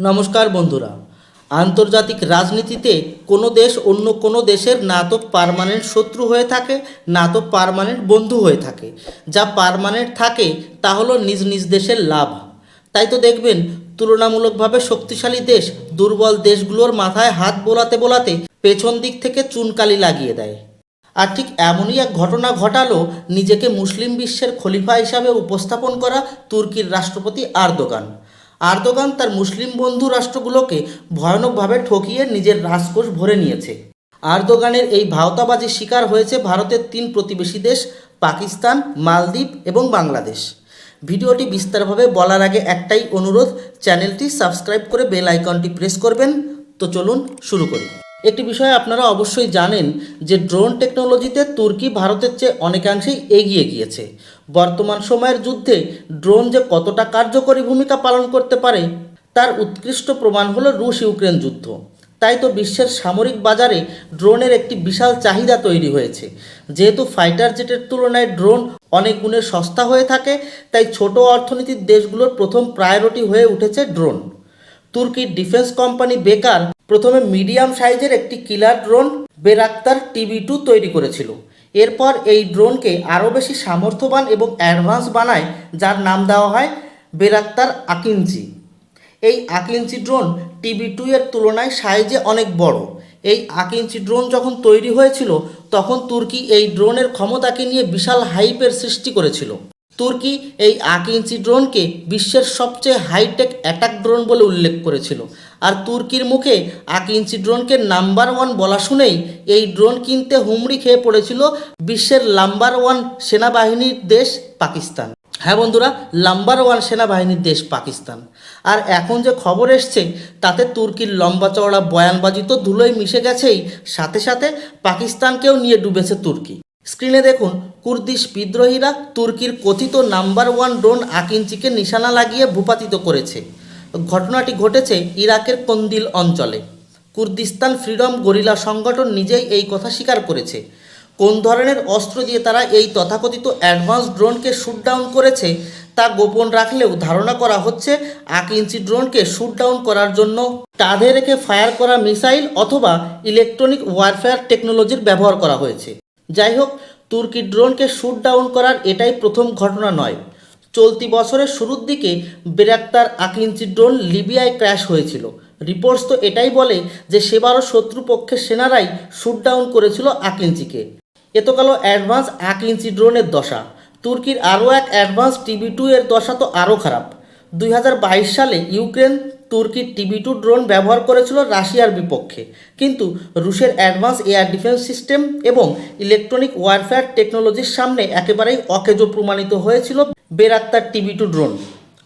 নমস্কার বন্ধুরা। আন্তর্জাতিক রাজনীতিতে কোনো দেশ অন্য কোনো দেশের না তো পারমানেন্ট শত্রু হয়ে থাকে না তো পারমানেন্ট বন্ধু হয়ে থাকে। যা পার্মানেন্ট থাকে, তা হলো নিজ নিজ দেশের লাভ। তাই তো দেখবেন, তুলনামূলকভাবে শক্তিশালী দেশ দুর্বল দেশগুলোর মাথায় হাত বোলাতে বোলাতে পেছন দিক থেকে চুনকালি লাগিয়ে দেয়। আর ঠিক এমনই এক ঘটনা ঘটালো নিজেকে মুসলিম বিশ্বের খলিফা হিসাবে উপস্থাপন করা তুর্কির রাষ্ট্রপতি আর্দোগান। আর্দোগান তার মুসলিম বন্ধু রাষ্ট্রগুলোকে ভয়ানকভাবে ঠকিয়ে নিজের রাজকোষ ভরে নিয়েছে। আর্দোগানের এই ভাওতাবাজির শিকার হয়েছে ভারতের তিন প্রতিবেশী দেশ, পাকিস্তান, মালদ্বীপ এবং বাংলাদেশ। ভিডিওটি বিস্তারভাবে বলার আগে একটাই অনুরোধ, চ্যানেলটি সাবস্ক্রাইব করে বেল আইকনটি প্রেস করবেন। তো চলুন শুরু করি। একটি বিষয় আপনারা অবশ্যই জানেন যে, ড্রোন টেকনোলজিতে তুর্কি ভারতের চেয়ে অনেকাংশেই এগিয়ে গিয়েছে। বর্তমান সময়ের যুদ্ধে ড্রোন যে কতটা কার্যকরী ভূমিকা পালন করতে পারে, তার উৎকৃষ্ট প্রমাণ হলো রুশ ইউক্রেন যুদ্ধ। তাই তো বিশ্বের সামরিক বাজারে ড্রোনের একটি বিশাল চাহিদা তৈরি হয়েছে। যেহেতু ফাইটার জেটের তুলনায় ড্রোন অনেক গুণে সস্তা হয়ে থাকে, তাই ছোট অর্থনীতির দেশগুলোর প্রথম প্রায়োরিটি হয়ে উঠেছে ড্রোন। তুর্কির ডিফেন্স কোম্পানি বেকার প্রথমে মিডিয়াম সাইজের একটি killer drone Bayraktar TB two তৈরি করেছিল। এরপর এই ড্রোনকে আরও বেশি সামর্থ্যবান এবং অ্যাডভান্স বানায়, যার নাম দেওয়া হয় বেরাক্তার আকিঞ্চি। এই আকিঞ্চি ড্রোন টিভি টু এর তুলনায় সাইজে অনেক বড়। এই আকিঞ্চি ড্রোন যখন তৈরি হয়েছিল, তখন তুর্কি এই ড্রোনের ক্ষমতাকে নিয়ে বিশাল হাইপের সৃষ্টি করেছিল। তুর্কি এই আক ইঞ্চি ড্রোনকে বিশ্বের সবচেয়ে হাইটেক অ্যাটাক ড্রোন বলে উল্লেখ করেছিল? আর তুর্কির মুখে আক ইঞ্চি ড্রোনকে নাম্বার ওয়ান বলা শুনেই এই ড্রোন কিনতে হুমড়ি খেয়ে পড়েছিল বিশ্বের নাম্বার ওয়ান সেনাবাহিনীর দেশ পাকিস্তান। হ্যাঁ বন্ধুরা নাম্বার ওয়ান সেনাবাহিনীর দেশ পাকিস্তান। আর এখন যে খবর এসছে, তাতে তুর্কির লম্বা চওড়া বয়ানবাজি তো ধুলোয় মিশে গেছেই, সাথে সাথে পাকিস্তানকেও নিয়ে ডুবেছে তুর্কি। স্ক্রিনে দেখুন, কুর্দিশ বিদ্রোহীরা তুর্কির কথিত নাম্বার ওয়ান ড্রোন আকিঞ্চিকে নিশানা লাগিয়ে ভূপাতিত করেছে। ঘটনাটি ঘটেছে ইরাকের কন্দিল অঞ্চলে। কুর্দিস্তান ফ্রিডম গরিলা সংগঠন নিজেই এই কথা স্বীকার করেছে। কোন ধরনের অস্ত্র দিয়ে তারা এই তথাকথিত অ্যাডভান্স ড্রোনকে শ্যুট ডাউন করেছে তা গোপন রাখলেও ধারণা করা হচ্ছে আক ইঞ্চি ড্রোনকে শ্যুট ডাউন করার জন্য কাঁধে রেখে ফায়ার করা মিসাইল অথবা ইলেকট্রনিক ওয়ারফেয়ার টেকনোলজির ব্যবহার করা হয়েছে। যাই হোক তুর্কি ড্রোনকে শ্যুট ডাউন করার এটাই প্রথম ঘটনা নয়। চলতি বছরের শুরুর দিকে বেরাক্তার আকিঞ্চি ড্রোন লিবিয়ায় ক্র্যাশ হয়েছিল। রিপোর্টস তো এটাই বলে যে সেবারও শত্রুপক্ষের সেনারাই শ্যুট ডাউন করেছিল আকিঞ্চিকে। এতকালো অ্যাডভান্স আক ইঞ্চি ড্রোনের দশা। তুর্কির আরও এক অ্যাডভান্স টিভি টু এর দশা তো আরও খারাপ। দুই হাজার বাইশ সালে ইউক্রেন তুর্কির টিভি টু ড্রোন ব্যবহার করেছিল রাশিয়ার বিপক্ষে। কিন্তু রুশের অ্যাডভান্স এয়ার ডিফেন্স সিস্টেম এবং ইলেকট্রনিক ওয়ারফেয়ার টেকনোলজির সামনে একেবারেই অকেজো প্রমাণিত হয়েছিল বেরাত্তার টিভি টু ড্রোন।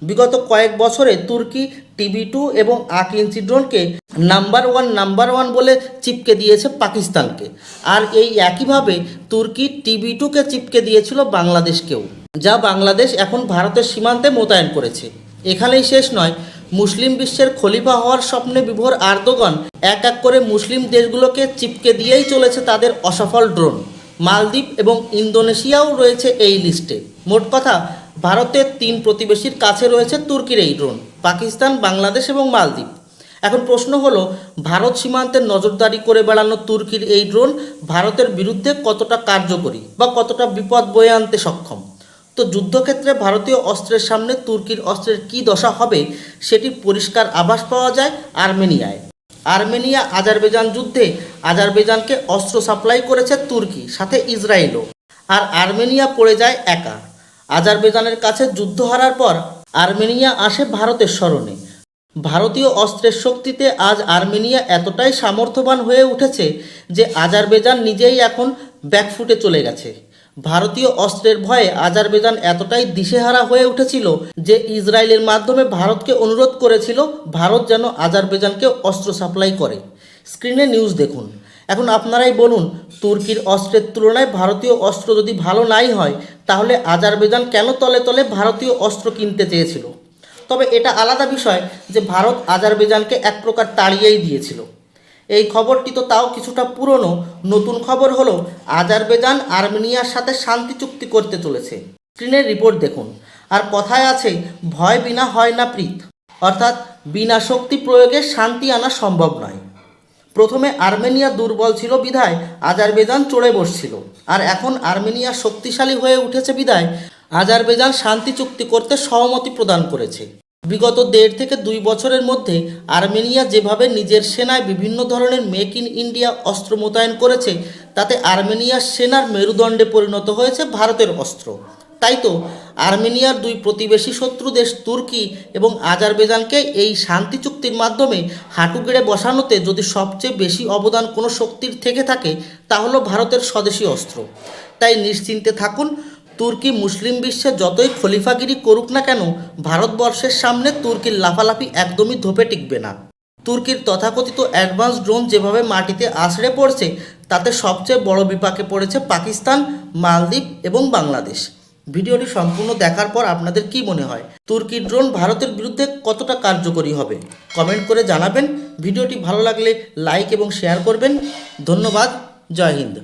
বিগত কয়েক বছরে তুর্কি টিভি টু এবং আক ইঞ্চি ড্রোনকে নাম্বার ওয়ান নাম্বার ওয়ান বলে চিপকে দিয়েছে পাকিস্তানকে। আর এই একইভাবে তুর্কি টিভি টুকে চিপকে দিয়েছিল বাংলাদেশকেও, যা বাংলাদেশ এখন ভারতের সীমান্তে মোতায়েন করেছে। এখানেই শেষ নয় মুসলিম বিশ্বের খলিফা হওয়ার স্বপ্নে বিভোর আর্দোগন। এক এক করে মুসলিম দেশগুলোকে চিপকে দিয়েই চলেছে তাদের অসফল ড্রোন। মালদ্বীপ এবং ইন্দোনেশিয়াও রয়েছে এই লিস্টে। মোট কথা ভারতের তিন প্রতিবেশীর কাছে রয়েছে তুর্কির এই ড্রোন, পাকিস্তান, বাংলাদেশ এবং মালদ্বীপ। এখন প্রশ্ন হলো, ভারত সীমান্তে নজরদারি করে বেড়ানো তুর্কির এই ড্রোন ভারতের বিরুদ্ধে কতটা কার্যকরী বা কতটা বিপদ বয়ে আনতে সক্ষম? তো যুদ্ধক্ষেত্রে ভারতীয় অস্ত্রের সামনে তুর্কির অস্ত্রের কী দশা হবে সেটি পরিষ্কার আভাস পাওয়া যায় আর্মেনিয়ায়। আর্মেনিয়া আজারবেজান যুদ্ধে আজারবেজানকে অস্ত্র সাপ্লাই করেছে তুর্কি, সাথে ইসরায়েলও। আর আর্মেনিয়া পড়ে যায় একা। আজারবেজানের কাছে যুদ্ধ হারার পর আর্মেনিয়া আসে ভারতের স্মরণে। ভারতীয় অস্ত্রের শক্তিতে আজ আর্মেনিয়া এতটাই সামর্থ্যবান হয়ে উঠেছে যে আজারবেজান নিজেই এখন ব্যাকফুটে চলে গেছে। ভারতীয় অস্ত্রের ভয়ে আজারবেজান এতটাই দিশেহারা হয়ে উঠেছিল যে ইসরায়েলের মাধ্যমে ভারতকে অনুরোধ করেছিল ভারত যেন আজারবেজানকে অস্ত্র সাপ্লাই করে। স্ক্রিনে নিউজ দেখুন। এখন আপনারাই বলুন, তুর্কির অস্ত্রের তুলনায় ভারতীয় অস্ত্র যদি ভালো নাই হয়, তাহলে আজারবেজান কেন তলে তলে ভারতীয় অস্ত্র কিনতে চেয়েছিল? তবে এটা আলাদা বিষয় যে ভারত আজারবেজানকে এক প্রকার তাড়িয়েই দিয়েছিল। এই খবরটি তো তাও কিছুটা পুরনো। নতুন খবর হলো আজারবেজান আর্মেনিয়ার সাথে শান্তি চুক্তি করতে চলেছে। স্ক্রিনের রিপোর্ট দেখুন। আর কথায় আছে, ভয় বিনা হয় না প্রীত। অর্থাৎ, বিনা শক্তি প্রয়োগে শান্তি আনা সম্ভব নয়। প্রথমে আর্মেনিয়া দুর্বল ছিল বিধায় আজারবেজান চড়ে বসছিল। আর এখন আর্মেনিয়া শক্তিশালী হয়ে উঠেছে বিধায় আজারবেজান শান্তি চুক্তি করতে সহমতি প্রদান করেছে। বিগত দেড় থেকে দুই বছরের মধ্যে আর্মেনিয়া যেভাবে নিজের সেনায় বিভিন্ন ধরনের মেক ইন ইন্ডিয়া অস্ত্র মোতায়েন করেছে, তাতে আর্মেনিয়ার সেনার মেরুদণ্ডে পরিণত হয়েছে ভারতের অস্ত্র। তাই তো, আর্মেনিয়ার দুই প্রতিবেশী শত্রু দেশ তুর্কি এবং আজারবেজানকে এই শান্তি চুক্তির মাধ্যমে হাঁটু গেড়ে বসানোতে যদি সবচেয়ে বেশি অবদান কোনো শক্তির থেকে থাকে, তা হলো ভারতের স্বদেশী অস্ত্র। তাই নিশ্চিন্তে থাকুন তুর্কি মুসলিম বিশ্বে যতই খলিফাগিরি করুক না কেন, ভারতবর্ষের সামনে তুর্কির লাফালাফি একদমই ধোপে টিকবে না। তুর্কির তথাকথিত অ্যাডভান্স ড্রোন যেভাবে মাটিতে আছড়ে পড়ছে, তাতে সবচেয়ে বড় বিপাকে পড়েছে পাকিস্তান, মালদ্বীপ এবং বাংলাদেশ। ভিডিওটি সম্পূর্ণ দেখার পর আপনাদের কি মনে হয়, তুর্কি ড্রোন ভারতের বিরুদ্ধে কতটা কার্যকরী হবে? কমেন্ট করে জানাবেন। ভিডিওটি ভালো লাগলে লাইক এবং শেয়ার করবেন। ধন্যবাদ। জয় হিন্দ।